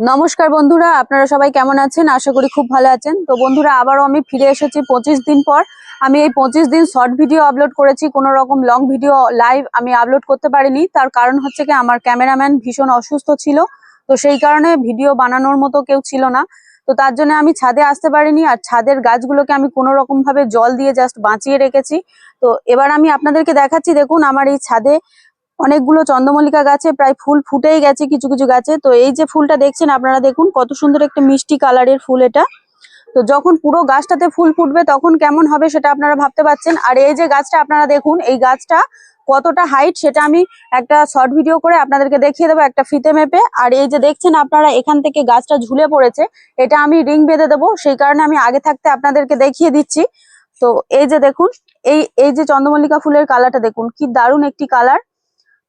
নমস্কার বন্ধুরা, আপনারা সবাই কেমন আছেন? আশা করি খুব ভালো আছেন। তো বন্ধুরা, আবারও আমি ফিরে এসেছি পঁচিশ দিন পর। আমি এই পঁচিশ দিন শর্ট ভিডিও আপলোড করেছি, কোনো রকম লং ভিডিও লাইভ আমি আপলোড করতে পারিনি। তার কারণ হচ্ছে কি, আমার ক্যামেরাম্যান ভীষণ অসুস্থ ছিল। তো সেই কারণে ভিডিও বানানোর মতো কেউ ছিল না। তো তার জন্য আমি ছাদে আসতে পারিনি আর ছাদের গাছগুলোকে আমি কোনো ভাবে জল দিয়ে জাস্ট বাঁচিয়ে রেখেছি। তো এবার আমি আপনাদেরকে দেখাচ্ছি, দেখুন, আমার এই ছাদে অনেকগুলো চন্দ্রমল্লিকা গাছে প্রায় ফুল ফুটেই গেছে কিছু কিছু গাছে। তো এই যে ফুলটা দেখছেন আপনারা দেখুন, কত সুন্দর একটা মিষ্টি কালারের ফুল এটা। তো যখন পুরো গাছটাতে ফুল ফুটবে তখন কেমন হবে সেটা আপনারা ভাবতে পারছেন। আর এই যে গাছটা আপনারা দেখুন, এই গাছটা কতটা হাইট সেটা আমি একটা শর্ট ভিডিও করে আপনাদেরকে দেখিয়ে দেবো একটা ফিতে মেপে। আর এই যে দেখছেন আপনারা, এখান থেকে গাছটা ঝুলে পড়েছে, এটা আমি রিং বেঁধে দেবো। সেই কারণে আমি আগে থাকতে আপনাদেরকে দেখিয়ে দিচ্ছি। তো এই যে দেখুন, এই এই যে চন্দ্রমল্লিকা ফুলের কালারটা দেখুন, কি দারুণ একটি কালার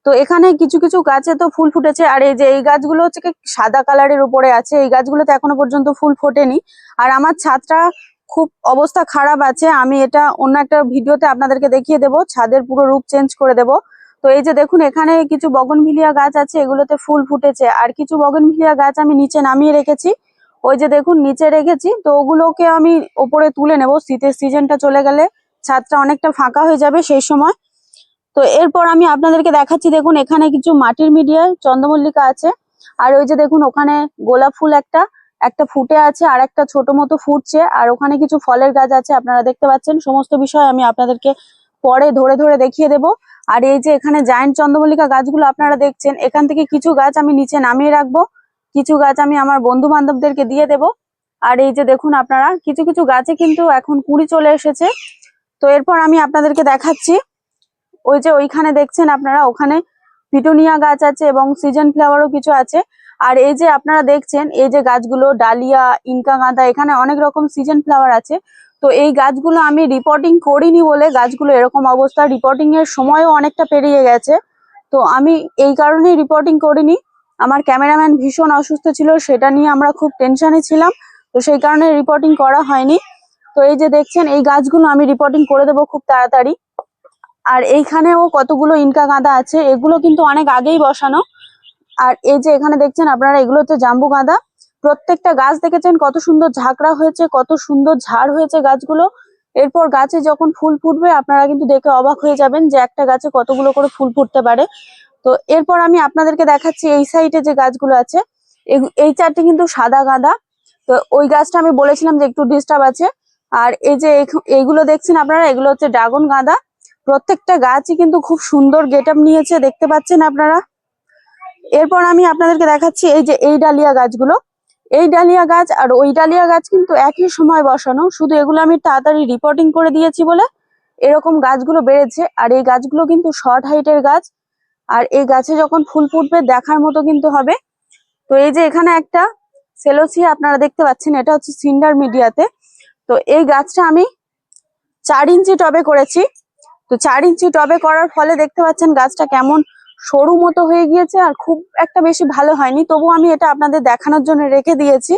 তো এখানে কিছু কিছু গাছে তো ফুল ফুটেছে। আর এই যে, এই গাছগুলো হচ্ছে সাদা কালারের উপরে আছে। এই গাছগুলোতে এখনও পর্যন্ত ফুল ফোটেনি। আর আমার ছাদটা খুব অবস্থা খারাপ আছে। আমি এটা অন্য একটা ভিডিওতে আপনাদেরকে দেখিয়ে দেব। ছাদের পুরো রূপ চেঞ্জ করে দেব। তো এই যে দেখুন, এখানে কিছু বগনভিলিয়া গাছ আছে। এগুলোতে ফুল ফুটেছে। আর কিছু বগনভিলিয়া গাছ আমি নিচে নামিয়ে রেখেছি। ওই যে দেখুন, নিচে রেখেছি। তো ওগুলোকে আমি ওপরে তুলে নেব। শীতের সিজনটা চলে গেলে ছাদটা অনেকটা ফাঁকা হয়ে যাবে সেই সময়। তো এরপর আমি আপনাদেরকে দেখাচ্ছি, দেখুন এখানে কিছু মাটির মিডিয়ায় চন্দ্রমল্লিকা আছে। আর ওই যে দেখুন ওখানে গোলাপ ফুল একটা একটা ফুটে আছে আর একটা ছোট মতো ফুটছে। আর ওখানে কিছু ফলের গাছ আছে, আপনারা দেখতে পাচ্ছেন। সমস্ত বিষয় আমি আপনাদেরকে পরে ধরে ধরে দেখিয়ে দেব। আর এই যে এখানে জায়েন্ট চন্দ্রমল্লিকা গাছগুলো আপনারা দেখছেন, এখান থেকে কিছু গাছ আমি নিচে নামিয়ে রাখব। কিছু গাছ আমি আমার বন্ধু বান্ধবদেরকে দিয়ে দেব। আর এই যে দেখুন আপনারা, কিছু কিছু গাছে কিন্তু এখন কুড়ি চলে এসেছে। তো এরপর আমি আপনাদেরকে দেখাচ্ছি। ওই যে ওইখানে দেখছেন আপনারা, ওখানে পিটুনিয়া গাছ আছে এবং সিজন ফ্লাওয়ারও কিছু আছে। আর এই যে আপনারা দেখছেন, এই যে গাছগুলো, ডালিয়া, ইনকা গাঁদা, এখানে অনেক রকম সিজন ফ্লাওয়ার আছে। তো এই গাছগুলো আমি রিপোর্টিং করিনি বলে গাছগুলো এরকম অবস্থা। রিপোর্টিং এর সময়ও অনেকটা পেরিয়ে গেছে। তো আমি এই কারণেই রিপোর্টিং করিনি। আমার ক্যামেরাম্যান ভীষণ অসুস্থ ছিল, সেটা নিয়ে আমরা খুব টেনশনে ছিলাম। তো সেই কারণে রিপোর্টিং করা হয়নি। তো এই যে দেখছেন, এই গাছগুলো আমি রিপোর্টিং করে দেবো খুব তাড়াতাড়ি। আর এইখানেও কতগুলো ইনকা গাঁদা আছে, এগুলো কিন্তু অনেক আগেই বসানো। আর এই যে এখানে দেখছেন আপনারা, এগুলো হচ্ছে জাম্বু গাঁদা। প্রত্যেকটা গাছ দেখেছেন কত সুন্দর ঝাঁকড়া হয়েছে, কত সুন্দর ঝাড় হয়েছে গাছগুলো। এরপর গাছে যখন ফুল ফুটবে, আপনারা কিন্তু দেখে অবাক হয়ে যাবেন যে একটা গাছে কতগুলো করে ফুল ফুটতে পারে। তো এরপর আমি আপনাদেরকে দেখাচ্ছি এই সাইডে যে গাছগুলো আছে। এই চারটি কিন্তু সাদা গাঁদা। তো ওই গাছটা আমি বলেছিলাম যে একটু ডিস্টার্ব আছে। আর এই যে এইগুলো দেখছেন আপনারা, এগুলো হচ্ছে ড্রাগন গাঁদা। প্রত্যেকটা গাছই কিন্তু খুব সুন্দর গেট নিয়েছে, দেখতে পাচ্ছেন আপনারা? এরপর আমি আপনাদেরকে দেখাচ্ছি এই যে এই ডালিয়া গাছগুলো। এই ডালিয়া গাছ আর ওই ডালিয়া গাছ কিন্তু একই সময় বসানো, শুধু এগুলো আমি তাড়াতাড়ি রিপোর্টিং করে দিয়েছি বলে এরকম গাছগুলো বেড়েছে। আর এই গাছগুলো কিন্তু শর্ট হাইটের গাছ। আর এই গাছে যখন ফুল ফুটবে, দেখার মতো কিন্তু হবে। তো এই যে এখানে একটা সেলোসিয়া আপনারা দেখতে পাচ্ছেন, এটা হচ্ছে সিন্ডার মিডিয়াতে তো এই গাছটা আমি চার ইঞ্চি টবে করেছি। তো চার ইঞ্চি টবে করার ফলে দেখতে পাচ্ছেন গাছটা কেমন সরু মতো হয়ে গিয়েছে আর খুব একটা বেশি ভালো হয়নি। তবু আমি এটা আপনাদের দেখানোর জন্য রেখে দিয়েছি।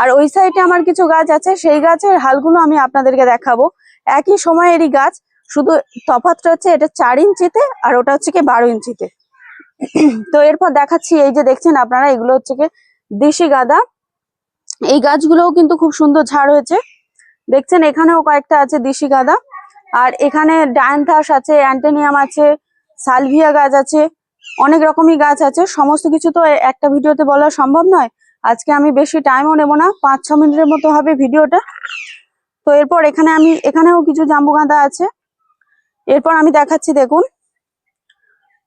আর ওই সাইডে আমার কিছু গাছ আছে, সেই গাছের হালগুলো আমি আপনাদেরকে দেখাবো। একই সময়েরই গাছ, শুধু তফাৎটা হচ্ছে এটা চার ইঞ্চিতে আর ওটা হচ্ছে কি বারো ইঞ্চিতে। তো এরপর দেখাচ্ছি, এই যে দেখছেন আপনারা, এগুলো হচ্ছে কি দেশি গাঁদা। এই গাছগুলোও কিন্তু খুব সুন্দর ঝাড় হয়েছে। দেখছেন এখানেও কয়েকটা আছে দেশি গাঁদা। আর এখানে ডায়ান্থাস আছে, অ্যান্টেনিয়াম আছে, সালভিয়া গাছ আছে, অনেক রকমই গাছ আছে। সমস্ত কিছু তো একটা ভিডিওতে বলা সম্ভব নয়। আজকে আমি বেশি টাইমও নেব না পাঁচ ছ মিনিটের মতো হবে ভিডিওটা। তো এরপর এখানে আমি, এখানেও কিছু জাম্বু গাঁদা আছে। এরপর আমি দেখাচ্ছি, দেখুন।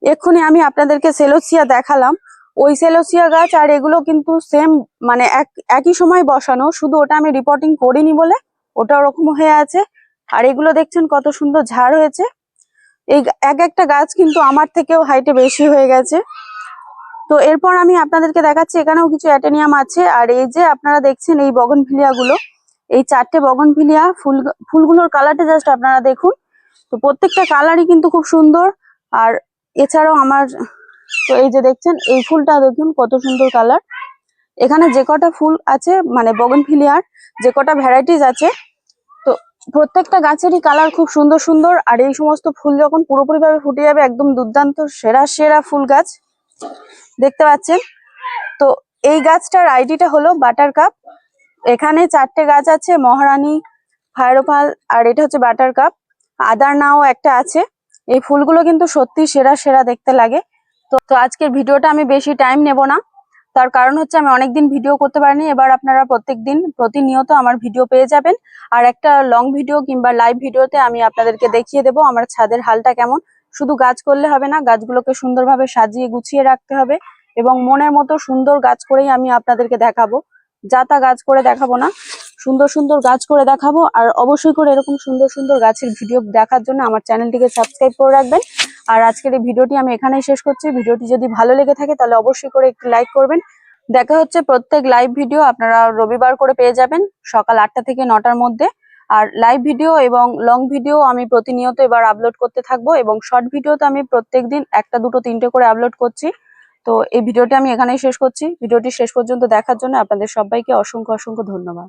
এক্ষুনি আমি আপনাদেরকে সেলোসিয়া দেখালাম। ওই সেলোসিয়া গাছ আর এগুলো কিন্তু সেম মানে এক, একই সময় বসানো। শুধু ওটা আমি রিপোর্টিং করিনি বলে ওটা ওরকম হয়ে আছে। আর এগুলো দেখছেন কত সুন্দর ঝাড় হয়েছে। এই এক একটা গাছ কিন্তু আমার থেকেও হাইটে বেশি হয়ে গেছে। তো এরপর আমি আপনাদেরকে দেখাচ্ছি, এখানেও কিছু অ্যাটেনিয়াম আছে। আর এই যে আপনারা দেখছেন এই বগনভিলিয়া গুলো এই চারটে বগনভিলিয়া, ফুল, ফুলগুলোর কালারটা জাস্ট আপনারা দেখুন। তো প্রত্যেকটা কালারই কিন্তু খুব সুন্দর। আর এছাড়াও আমার, তো এই যে দেখছেন, এই ফুলটা দেখুন কত সুন্দর কালার এখানে যে কটা ফুল আছে মানে বগনভিলিয়ার, যে কটা ভ্যারাইটিস আছে প্রত্যেকটা গাছেরই কালার খুব সুন্দর সুন্দর, আর এই সমস্ত ফুল যখন পুরোপুরি ভাবে ফুটে যাবে, একদম দুর্দান্ত, সেরা সেরা ফুল গাছ। দেখতে পাচ্ছেন? তো এই গাছটার আইডিটা হলো বাটার কাপ এখানে চারটে গাছ আছে, মহারানী ফায়ারোপাল আর এটা হচ্ছে বাটার কাপ আদার নাও একটা আছে। এই ফুলগুলো কিন্তু সত্যি সেরা সেরা দেখতে লাগে। তো তো আজকের ভিডিওটা আমি বেশি টাইম নেব না। তার কারণ হচ্ছে আমি অনেকদিন ভিডিও করতে পারিনি, এবার আপনারা প্রত্যেক দিন প্রতিনিয়ত আমার ভিডিও পেয়ে যাবেন। আর একটা লং ভিডিও কিংবা লাইভ ভিডিওতে আমি আপনাদেরকে দেখিয়ে দেবো আমার ছাদের হালটা কেমন। শুধু গাছ করলে হবে না, গাছগুলোকে সুন্দরভাবে সাজিয়ে গুছিয়ে রাখতে হবে এবং মনের মতো সুন্দর গাছ করেই আমি আপনাদেরকে দেখাবো। যা তা গাছ করে দেখাবো না, সুন্দর সুন্দর গাছ করে দেখাবো। আর অবশ্যই করে এরকম সুন্দর সুন্দর গাছের ভিডিও দেখার জন্য আমার চ্যানেলটিকে সাবস্ক্রাইব করে রাখবেন। আর আজকের এই ভিডিওটি আমি এখানেই শেষ করছি। ভিডিওটি যদি ভালো লেগে থাকে তাহলে অবশ্যই করে একটি লাইক করবেন। দেখা হচ্ছে প্রত্যেক লাইভ ভিডিও আপনারা রবিবার করে পেয়ে যাবেন সকাল আটটা থেকে নটার মধ্যে। আর লাইভ ভিডিও এবং লং ভিডিও আমি প্রতিনিয়ত এবার আপলোড করতে থাকব এবং শর্ট ভিডিওতে আমি প্রত্যেকদিন একটা, দুটো, তিনটে করে আপলোড করছি। তো এই ভিডিওটি আমি এখানেই শেষ করছি। ভিডিওটি শেষ পর্যন্ত দেখার জন্য আপনাদের সবাইকে অসংখ্য অসংখ্য ধন্যবাদ।